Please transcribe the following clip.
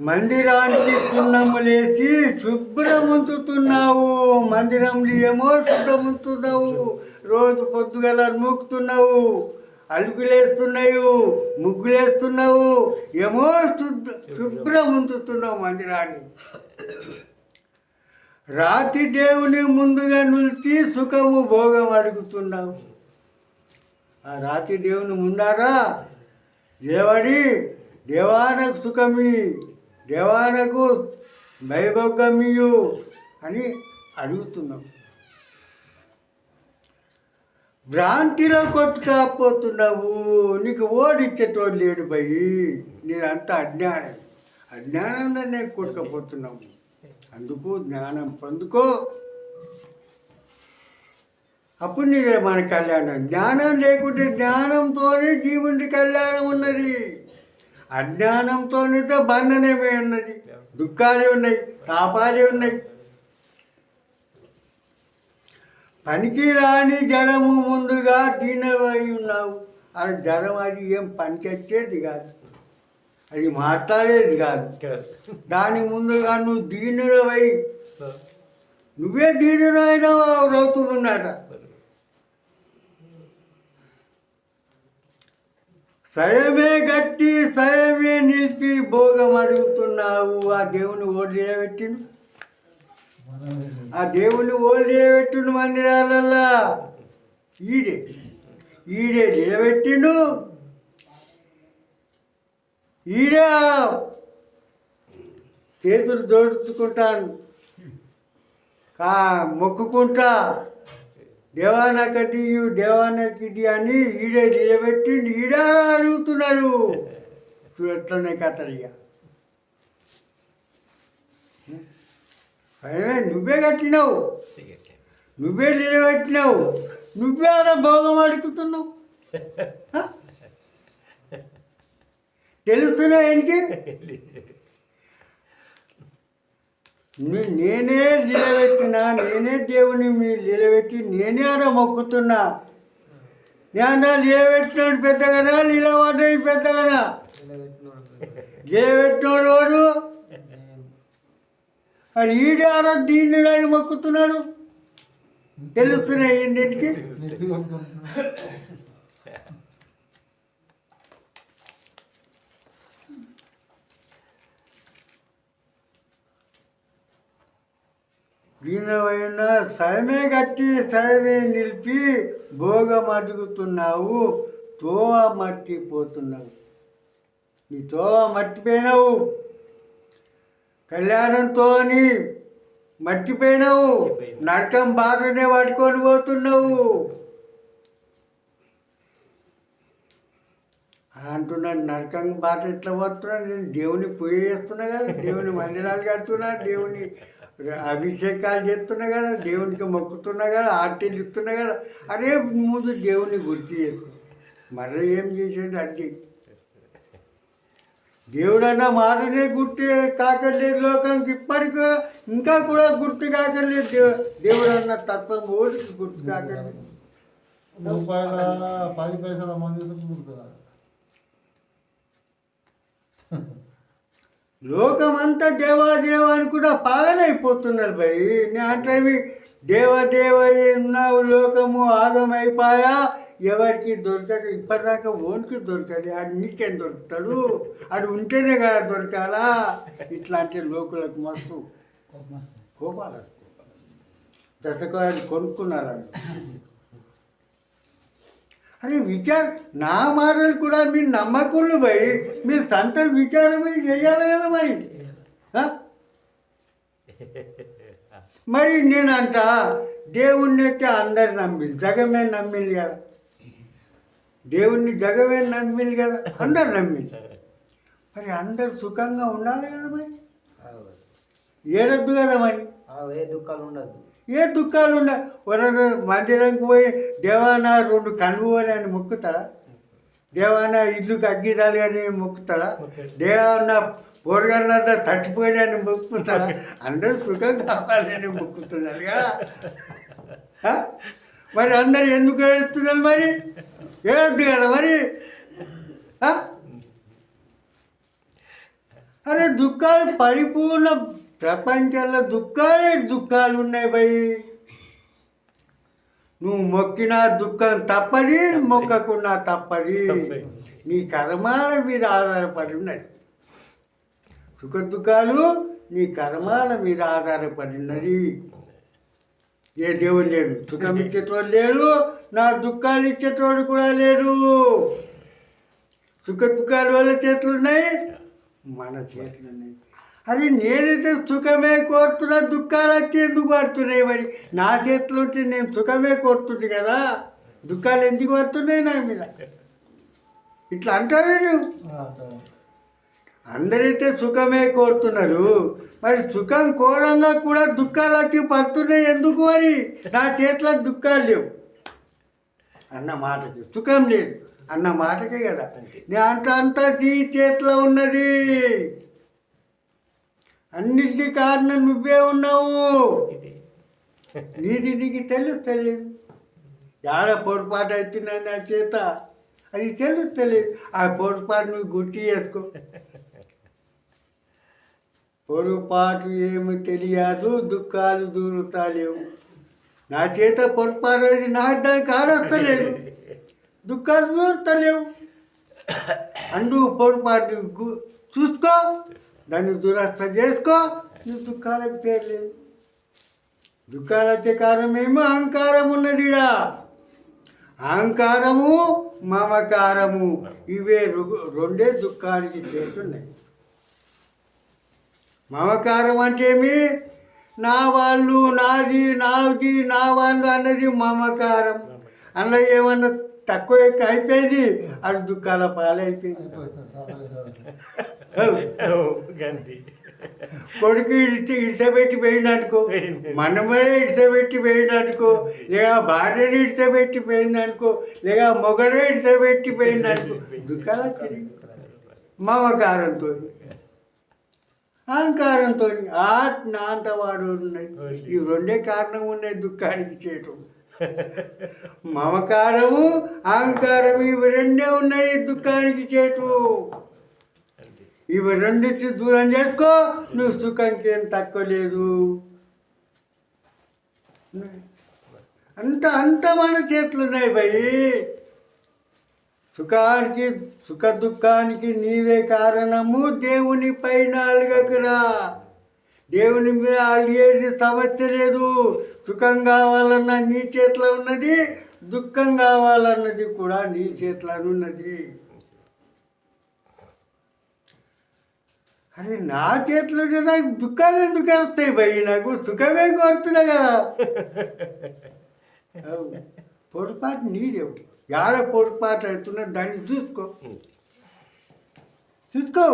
మందిరానికి సున్నములేసి శుభ్రముంచుతున్నావు. మందిరంలో ఏమో శుభ్రముంచుతున్నావు. రోజు పొద్దుగల నూకుతున్నావు. అలుకులేస్తున్నావు. ముగ్గులేస్తున్నావు. ఏమో శుద్ధ శుభ్రముంచుతున్నావు మందిరాన్ని. రాతి దేవుని ముందుగా నిలిచి సుఖము భోగం అడుగుతున్నావు. ఆ రాతి దేవుని ముందారా? దేవడి దేవానకు సుఖమి. దేవానకు వైభోగమియు అని అడుగుతున్నాం. భ్రాంతిలో కొట్టుకపోతున్నావు నీకు ఓడిచ్చేటోడు లేడు భయ్ నీదంతా అజ్ఞానం. అజ్ఞానంలో నేను కొట్టుకపోతున్నావు. అందుకు జ్ఞానం పొందుకో. అప్పుడు నీదే మన కళ్యాణం. జ్ఞానం లేకుంటే జ్ఞానంతోనే జీవుడి కళ్యాణం ఉన్నది. అజ్ఞానంతోనే బంధనమే ఉన్నది దుఃఖాలే ఉన్నాయి తాపాలే ఉన్నాయి. పనికి రాని జడము ముందుగా దీనవై ఉన్నావు. అది జడం అది ఏం పనికి వచ్చేది కాదు. అది మాట్లాడేది కాదు. దాని ముందుగా నువ్వు దీనులవై నువ్వే దీనులైనవు రౌతున్నట స్వయమే గట్టి స్వయమే నిలిపి భోగం అడుగుతున్నావు. ఆ దేవుని ఓడి ఆ దేవుని ఓడి మందిరాలల్లా. ఈడే ఈడే నిలబెట్టిండు. ఈడే చేతులు దోడుచుకుంటాను కా మొక్కుకుంటా. దేవానకది దేవానకిది అని ఈడే నిలబెట్టి ఈడ అడుగుతున్నారు. చూడట్లనే కథలిగా అయినా నువ్వే కట్టినావు. నువ్వే నిలబెట్టినావు. నువ్వే ఆడ భోగం అడుగుతున్నావు. తెలుస్తున్నావు ఏంటి నేనే నిలబెట్టిన నేనే దేవుని మీరు నిలబెట్టి నేనే ఆడ మొక్కుతున్నా. నేను నిలబెట్టినోడు పెద్ద కదా నిలబడ్డది పెద్ద కదా. నిలబెట్టినోడు వాడు అది ఈడే ఆడ దీన్ని ఆయన మొక్కుతున్నాడు? తెలుస్తున్నాయి ఏంటికి దీనమైన సయమే కట్టి సయమే నిలిపి భోగం అడుగుతున్నావు. తోవ మర్చిపోతున్నావు నీ తోవ మర్చిపోయినావు కళ్యాణంతో మర్చిపోయినావు నరకం బాటనే పట్టుకొని పోతున్నావు. అని అంటున్నాను నరకం బాట ఎట్లా పోతున్నాను నేను దేవుని పూజ చేస్తున్నా కదా దేవుని మందిరాలు కడుతున్నా దేవుని అభిషేకాలు చేస్తున్నా కదా దేవునికి మొక్కుతున్నా కదా ఆర్టీలు ఇస్తున్నా కదా అదే ముందు దేవుని గుర్తు చేస్తున్నా మర్ర ఏం చేసేది? అది. దేవుడన్న మాటనే గుర్తు కాకర్లేదు లోకానికి ఇప్పటికీ ఇంకా కూడా గుర్తు కాకర్లేదు దేవు దేవుడు అన్న తత్వం ఓడికి గుర్తు కాకర్లేదు రూపాయల పది పైసల మంది గుర్తురా లోకమంతా దేవాదేవ అనుకుంటా కూడా పాగలైపోతున్నారు భయ్. నేను అంటే దేవదేవ ఉన్నావు లోకము ఆగమైపాయా ఎవరికి దొరకక ఇప్పటిదాకా ఓనికి దొరకదు అది నీకేం దొరుకుతాడు? అది ఉంటేనే కదా దొరకాలా? ఇట్లాంటి లోకులకు మస్తు కోపాలు వస్తాయి దశకాయలు కొనుక్కున్నారని అరే విచార నా మాటలు కూడా మీరు నమ్మకులు పోయి మీరు సంత విచారమే చేయాలి కదా మరి? మరి నేనంట దేవుణ్ణి అయితే అందరు నమ్మింది జగమే నమ్మింది కదా. దేవుణ్ణి జగమే నమ్మింది కదా అందరు నమ్మింది మరి అందరు సుఖంగా ఉండాలి కదా మరి. ఏడద్దు కదా మరి. ఏ దుఃఖాలు ఉండదు. ఏ దుఃఖాలు ఉండ ఎవరైనా మందిరంకి పోయి దేవానా రెండు కనువు అని మొక్కుతారా దేవానా ఇల్లుకి అగ్గిదాలి అని మొక్కుతారా దేవానా బోరగన్నంతా చచ్చిపోయినని మొక్కుతారా అందరూ సుఖం కావాలని మొక్కుతున్నారుగా? మరి అందరు ఎందుకు ఏడుస్తున్నారు మరి? ఏడద్దు కదా మరి? అరే దుఃఖాలు పరిపూర్ణ ప్రపంచంలో దుఃఖాలే దుఃఖాలు ఉన్నాయి భయ్ నువ్వు మొక్కినా దుఃఖం తప్పది మొక్కకున్నా తప్పది. నీ కర్మాల మీద ఆధారపడి ఉన్నది. సుఖ దుఃఖాలు నీ కర్మాల మీద ఆధారపడి ఉన్నది. ఏ దేవుడు లేడు? సుఖం ఇచ్చేటోడు లేడు నా దుఃఖాలు ఇచ్చేటోడు కూడా లేడు. సుఖ దుఃఖాల వల్ల చేతులు ఉన్నాయి మన చేతులు ఉన్నాయి అది నేనైతే సుఖమే కోరుతున్నా దుఃఖాలు వచ్చి ఎందుకు పడుతున్నాయి మరి? నా చేతులు ఉంటే నేను సుఖమే కోరుతుంది కదా? దుఃఖాలు ఎందుకు పడుతున్నాయి నా మీద? ఇట్లా అంటారు నువ్వు. అందరైతే సుఖమే కోరుతున్నారు. మరి సుఖం కోరంగా కూడా దుఃఖాలు వచ్చి పడుతున్నాయి ఎందుకు మరి? నా చేతిలో దుఃఖాలు లేవు. అన్న మాటకి సుఖం లేదు. అన్న మాటకే కదా. దాంట్లో అంతా నీ చేతిలో ఉన్నది. అన్నిటికీ కారణం నువ్వే ఉన్నావు. నీది నీకు తెలుస్తలేదు ఆడ పొరపాటు అవుతున్నా నా చేత? అది తెలుస్తలేదు ఆ పొరపాటు నువ్వు గుర్తు చేసుకో. పొరపాటు ఏమి తెలియదు దుఃఖాలు దూరుతాలేవు. నా చేత పొరపాటు అది నాకు దానికి ఆడొస్తలేదు. దుఃఖాలు దూరుతలేవు. అందు పొరపాటు చూసుకో. దాన్ని దురస్థ చేసుకో నువ్వు దుఃఖాలకు పేర్లేదు దుఃఖాలకే కారణమేమో అహంకారం ఉన్నదిరా. అహంకారము మమకారము ఇవే రు- రెండే దుఃఖానికి చేస్తున్నాయి మమకారం అంటే ఏమి? నా వాళ్ళు నాది నాది నా వాళ్ళు అన్నది మమకారం. అన్నది ఏమన్నా తక్కువ ఎక్కువ అయిపోయింది. అది దుఃఖాల పాలైపోయింది. కొడుకు ఇడిచి ఇడిసబెట్టి పోయిందనుకో మనమే ఇడిసబెట్టి పోయిందనుకో లేక భార్యని ఇడిసబెట్టి పోయిందనుకో లేక మొగడే ఇడిసబెట్టి పోయిందనుకో దుఃఖాలు మమకారంతో అహంకారంతో ఆత్మాంతవాడు ఉన్నాయి ఈ రెండే కారణం ఉన్నాయి దుఃఖానికి చేయటం మమకారము అహంకారం ఇవి రెండే ఉన్నాయి దుఃఖానికి చేయటం ఇవి రెండింటిని దూరం చేసుకో నువ్వు సుఖంకి ఏం తక్కువ లేదు అంత అంత మన చేతులు ఉన్నాయి భయ్. సుఖానికి సుఖ దుఃఖానికి నీవే కారణము దేవుని పైన అలగకురా దేవుని మీద అలిగేది సమస్య లేదు సుఖం కావాలన్న నీ చేతిలో ఉన్నది దుఃఖం కావాలన్నది కూడా నీ చేతిలో ఉన్నది. అరే నా చేతిలో నాకు దుఃఖాలు ఎందుకు వస్తాయి భయ్? నాకు సుఖమే కోరుతున్నా కదా. పొరపాటు నీదేవు యాడ పొరపాటు అవుతున్నా దాన్ని చూసుకో. చూసుకో.